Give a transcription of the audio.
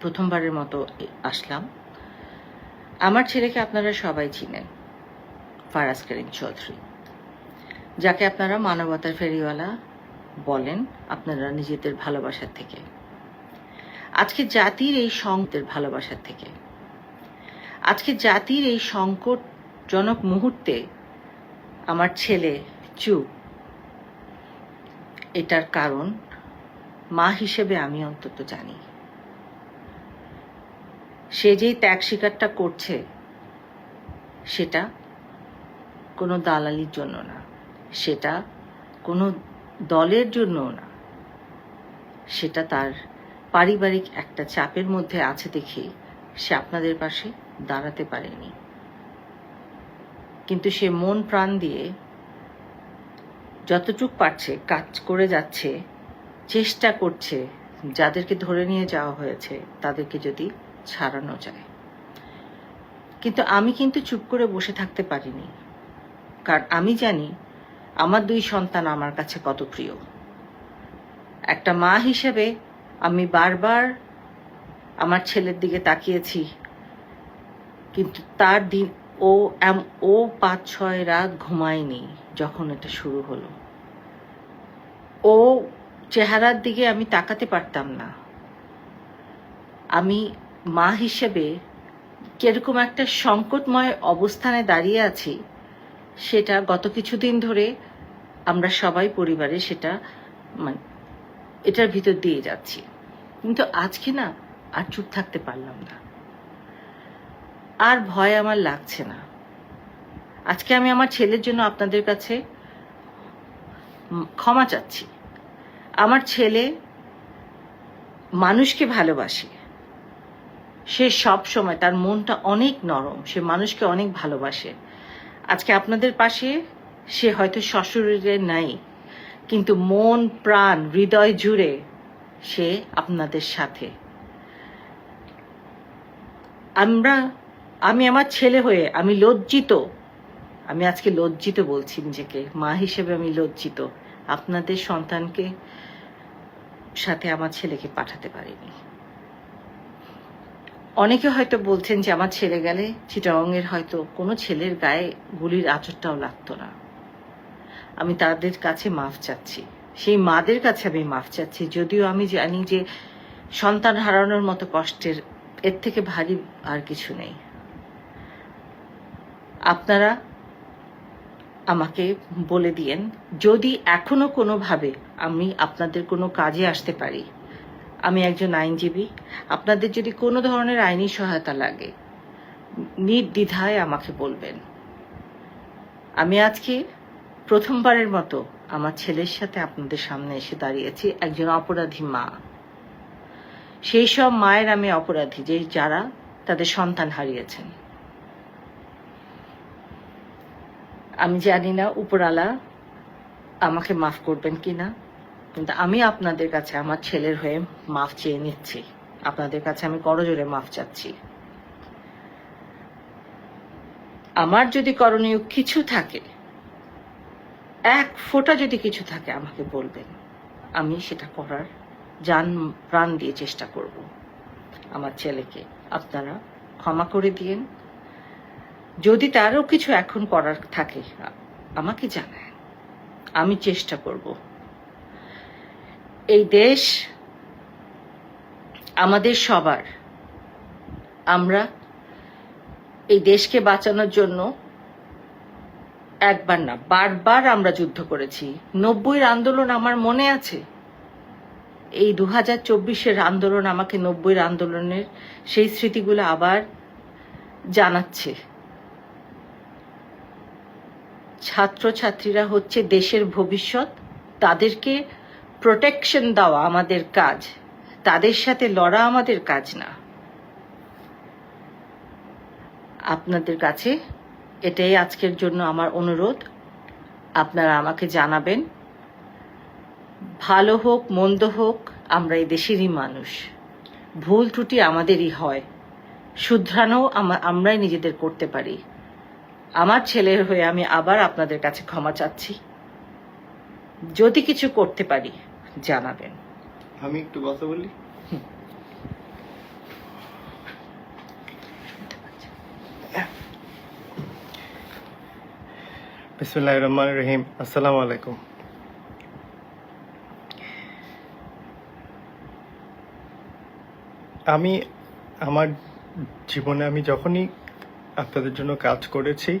প্রথমবারের মতো আসলাম। আমার ছেলেকে আপনারা সবাই চিনেন, ফারাজ করিম চৌধুরী। যাকে আপনারা মানবতার ফেরিওয়ালা বলেন, আপনারা নিজেদের ভালোবাসার থেকে। আজকে জাতির এই সংকটের ভালোবাসার থেকে। আজকে জাতির এই সংকটজনক মুহূর্তে আমার ছেলে চুপ এটার কারণ মা হিসেবে আমি অন্তত জানি। সে যেই ত্যাগ স্বীকারটা করছে, সেটা কোনো দালালির জন্য না। সেটা কোনো দলের জন্যও না। সেটা তার পারিবারিক একটা চাপের মধ্যে আছে দেখে সে আপনাদের পাশে দাঁড়াতে পারেনি। কিন্তু সে মন প্রাণ দিয়ে যতটুক পারছে কাজ করে যাচ্ছে, চেষ্টা করছে, যাদেরকে ধরে নিয়ে যাওয়া হয়েছে, তাদেরকে যদি ছাড়ানো যায়। কিন্তু আমি কিন্তু চুপ করে বসে থাকতে পারিনি। কারণ আমি জানি আমার দুই সন্তান আমার কাছে কত প্রিয়। একটা মা হিসেবে আমি বারবার আমার ছেলের দিকে তাকিয়েছি, কিন্তু তার দিন ও এম- ও পাঁচ, ছয় রাত ঘুমায়নি যখন এটা শুরু হলো। ও চেহারার দিকে আমি তাকাতে পারতাম না। আমি মা হিসেবে কীরকম একটা সংকটময় অবস্থানে দাঁড়িয়ে আছি, সেটা গত কিছুদিন ধরে আমরা সবাই পরিবারে সেটা মানে এটার ভিতর দিয়ে যাচ্ছি। কিন্তু আজকে না আর চুপ থাকতে পারলাম না। আর ভয় আমার লাগছে না। আজকে আমি আমার ছেলের জন্য আপনাদের কাছে ক্ষমা চাচ্ছি। আমার ছেলে মানুষকে ভালোবাসে। সে সব সময় তার মনটা অনেক নরম, সে মানুষকে অনেক ভালোবাসে। আজকে আপনাদের পাশে সে হয়তো শ্বশুরে নাই, কিন্তু মন, প্রাণ, হৃদয় জুড়ে সে আপনাদের সাথে। আমরা, আমি আমার ছেলে হয়ে আমি লজ্জিত, আমি আজকে লজ্জিত বলছি নিজেকে, মা হিসেবে আমি লজ্জিত। আপনাদের সন্তানকে সাথে আমার ছেলেকে পাঠাতে পারিনি। অনেকে হয়তো বলছেন যে আমার ছেলে গেলে চিটাংয়ের হয়তো কোনো ছেলের গায়ে গুলির আচরটাও লাগতো না। আমি তাদের কাছে মাফ চাচ্ছি। সেই মাদের কাছে আমি মাফ চাচ্ছি। যদিও আমি জানি যে সন্তান হারানোর মতো কষ্টের, এর থেকে ভারী আর কিছু নেই। আপনারা আমাকে বলে দিয়েন, যদি এখনও কোনোভাবে আমি আপনাদের কোনো কাজে আসতে পারি। আমি একজন আইনজীবী। আপনাদের যদি কোনো ধরনের আইনি সহায়তা লাগে, নির্দ্বিধায় আমাকে বলবেন। আমি আজকে প্রথমবারের মতো আমার ছেলের সাথে আপনাদের সামনে এসে দাঁড়িয়েছি, একজন অপরাধী মা। সেই সব মায়ের আমি অপরাধী, যে যারা তাদের সন্তান হারিয়েছেন। আমি জানি না উপরালা আমাকে মাফ করবেন কিনা। কিন্তু আমি আপনাদের কাছে আমার ছেলের হয়ে মাফ চেয়ে নিচ্ছি। আপনাদের কাছে আমি করজোরে মাফ চাচ্ছি। আমার যদি করণীয় কিছু থাকে, এক ফোঁটা যদি কিছু থাকে, আমাকে বলবেন। আমি সেটা করার যান প্রাণ দিয়ে চেষ্টা করব। আমার ছেলেকে আপনারা ক্ষমা করে দিয়েন। যদি তারও কিছু এখন করার থাকে, আমাকে জানায় আমি চেষ্টা করব। এই দেশ আমাদের সবার। আমরা এই দেশকে বাঁচানোর জন্য একবার না, বারবার আমরা যুদ্ধ করেছি। নব্বইয়ের আন্দোলন আমার মনে আছে। এই দু হাজার চব্বিশের আন্দোলন আমাকে নব্বইয়ের আন্দোলনের সেই স্মৃতিগুলো আবার জানাচ্ছে। ছাত্রছাত্রীরা হচ্ছে দেশের ভবিষ্যৎ, তাদেরকে প্রোটেকশন দেওয়া আমাদের কাজ। তাদের সাথে লড়া আমাদের কাজ না। আপনাদের কাছে এটাই আজকের জন্য আমার অনুরোধ। আপনারা আমাকে জানাবেন। ভালো হোক, মন্দ হোক, আমরা এই দেশেরই মানুষ। ভুল ত্রুটি আমাদেরই হয়। শুধরানো আমরাই নিজেদের করতে পারি। আমার ছেলের হয়ে আমি আবার আপনাদের কাছে ক্ষমা চাচ্ছি। যদি কিছু করতে পারি জানাবেন। আমি একটু কথা বলি? বিসমুল্লাহ রহমান রহিম। আসসালামু আলাইকুম। আমি আমার জীবনে আমি যখনই আপনাদের জন্য কাজ করেছি